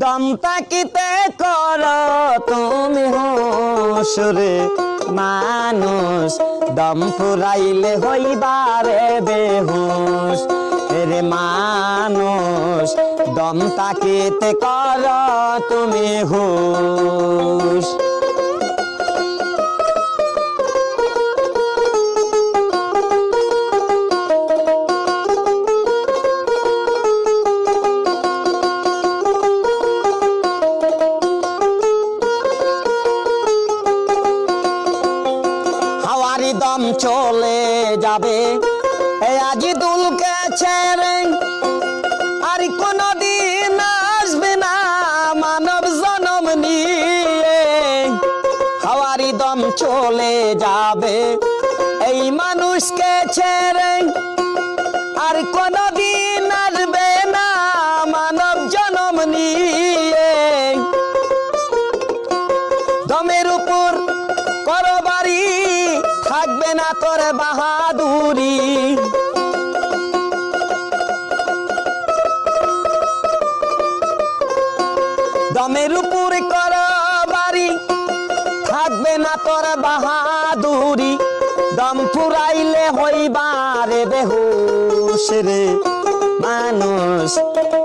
দম তাকিতে কর? তুমি হোসরে মানুষ। দম ফুরাইলে হইবারে বেহুশ। রে মানুষ দম তাকিতে কর? তুমি হুশ। দম চলে যাবে। আজি দুলকে ছেড়ে আর কোনদিন আসবে না মানব জনম নিয়ে। হাওয়ারি দম চলে যাবে এই মানুষকে ছেড়ে আর কোনদিন আসবে না মানব জনম নিয়ে। দমের উপর করো বাড়ি থাকবে না তোর বাহাদুরি। দমের উপর করো বাড়ি, থাকবে না তোর বাহাদুরি। দম ফুরাইলে হইবারে বেহুশ রে মানুষ,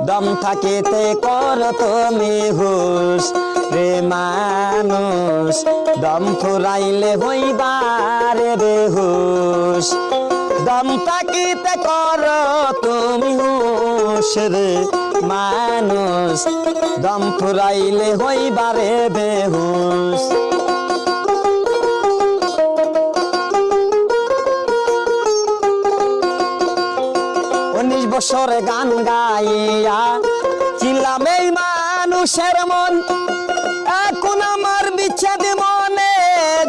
দম থাকিতে কর তুমি হুশ। রে মানুষ, দম ফুরাইলে হইবারে বেহুশ দম থাকিতে কর তুমি হুশ রে মানুষ, দম ফুরাইলে হইবারে বেহুশ উনিশ বছরে গান গাইয়া, চিল্লাম এই মানুষের মন, এখন আমার বিচ্ছেদ মনে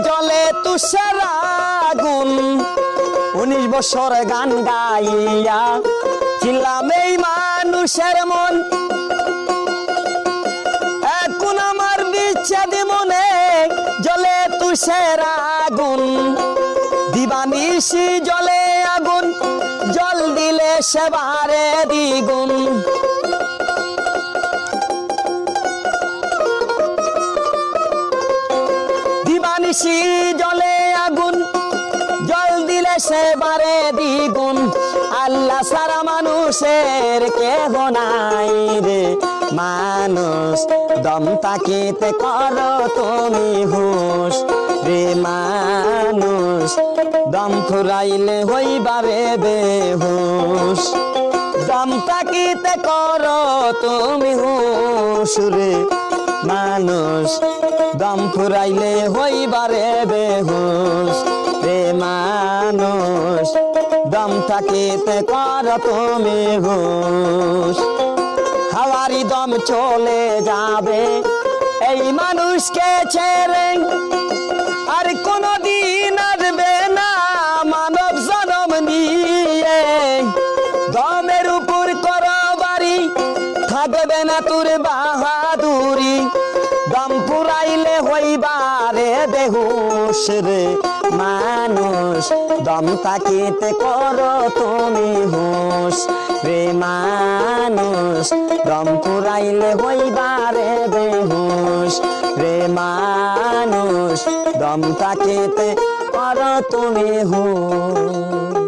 জলে তুষার আগুন। উনিশ বছরে গান গাইয়া চিল্লাম এই মানুষের মন। এখন আমার বিচ্ছেদ মনে জলে তুষের আগুন। দিবানিশি জলে আগুন, জল দিলে সেবারে দ্বিগুণ। দিবানিশি জলে আগুন, জল দিলে সেবারে দ্বিগুণ। আল্লাহ সারা মানুষের কেহ নাই রে। মানুষ, দম তাকিতে কর তুমি হুশ রে মানুষ। দম ফুরাইলে হইবারে বেহুশ। দম তাকিতে কর, তুমি হুশ রে মানুষ দম ফুরাইলে হইবারে বেহুশ। রে মানুষ দম থাকিতে কর, তুমি হুশ। হাওয়ারি দম চলে যাবে, এই মানুষকে ছেড়ে না তোর বাহাদুরি, দম পুরাইলে হইবারে বেহুশ রে মানুষ। দম তাকিতে কর তুমি হুশ রে মানুষ। দম পুরাইলে হইবারে বেহুশ রে মানুষ। দম তাকিতে কর তুমি হুশ।